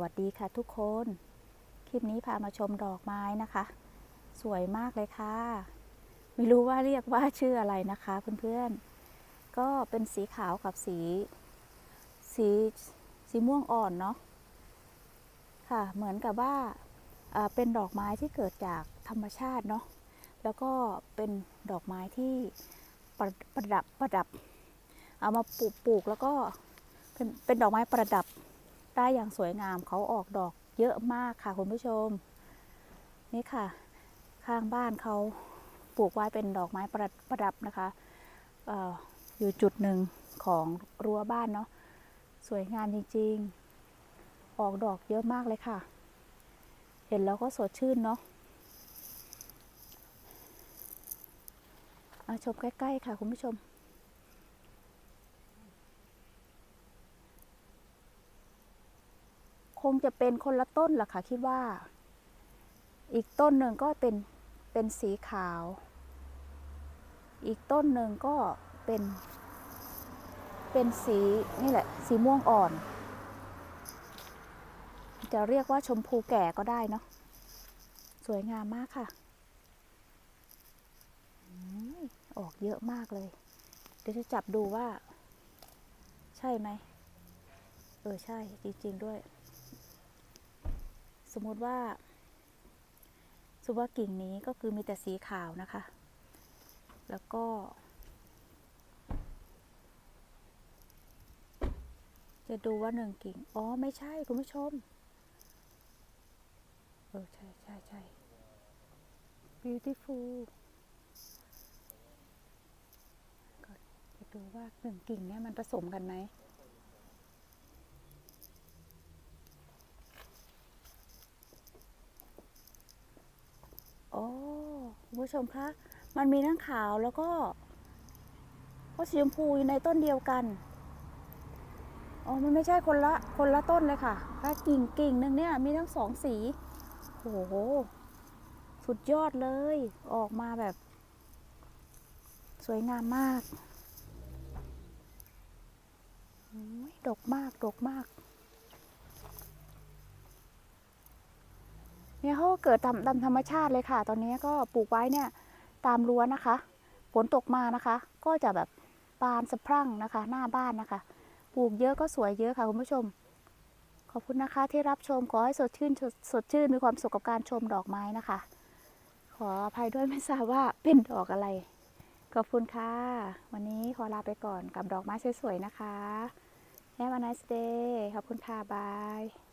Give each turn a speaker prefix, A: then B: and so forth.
A: วัสดีค่ะทุกคน คลิปนี้พามาชมดอกไม้นะคะ สวยมากเลยค่ะ ไม่รู้ว่าเรียกว่าชื่ออะไรนะคะเพื่อนๆ ก็เป็นสีขาวกับสี สีสีม่วงอ่อนเนาะ ค่ะ เหมือนกับว่าเป็นดอกไม้ที่เกิดจากธรรมชาติเนาะ แล้วก็เป็นดอกไม้ที่ประประดับประดับ เอามาปลูกปลูกแล้วก็เป็นเป็นดอกไม้ประดับ ได้อย่างสวยงามเขาออกดอกเยอะมากค่ะคุณผู้ชม นี่ค่ะ ข้างบ้านเขาปลูกไว้เป็นดอกไม้ประประดับนะคะออยู่จุดหนึ่งของรั้วบ้านเนาะสวยงามจริงๆ ออกดอกเยอะมากเลยค่ะ เห็นแล้วก็สดชื่นเนาะอาชมใกล้ ๆ ค่ะคุณผู้ชม คงจะเป็นคนละต้นล่ะค่ะคิดว่า อีกต้นหนึ่งก็เป็นเป็นสีขาว อีกต้นหนึ่งก็เป็น เป็นสีนี่แหละ สีม่วงอ่อน จะเรียกว่าชมพูแก่ก็ได้เนาะสวยงามมากค่ะอออกเยอะมากเลย เดี๋ยวจะจับดูว่า ใช่ไหม เออ ใช่ จริง ๆ ด้วย สมมติว่าสมมติว่ากิ่งนี้ก็คือมีแต่สีขาวนะคะ แล้วก็ จะดูว่าหนึ่งกิ่ง อ๋อ ไม่ใช่คุณผู้ชม เออ ใช่ใช่ใช่ beautiful ก็จะดูว่าหนึ่งกิ่งเนี่ยมันผสมกันไหม โอ้คุณ ผู้ชมคะ มันมีทั้งขาวแล้วก็ก็สีชมพูอยู่ในต้นเดียวกันอ๋อมันไม่ใช่คนละคนละต้นเลยค่ะถ้ากิ่งกิ่งหนึ่งเนี่ยมีทั้งสองสีโอ้โห สุดยอดเลย ออกมาแบบ สวยงามมากโอ้ยดกมาก ดกมาก เนี่ยเขาก็เกิดตามตามธรรมชาติเลยค่ะ ตอนนี้ก็ปลูกไว้เนี่ยตามรั้วนะคะฝนตกมานะคะ ก็จะแบบบานสะพรั่งนะคะ หน้าบ้านนะคะ ปลูกเยอะก็สวยเยอะค่ะคุณผู้ชม ขอบคุณนะคะที่รับชมขอให้สดชื่นสดสดชื่นมีความสุขกับการชมดอกไม้นะคะ ขออภัยด้วยไม่ทราบว่าเป็นดอกอะไร ขอบคุณค่ะ วันนี้ขอลาไปก่อนกับดอกไม้สวยๆนะคะ Have a nice day ขอบคุณค่ะบาย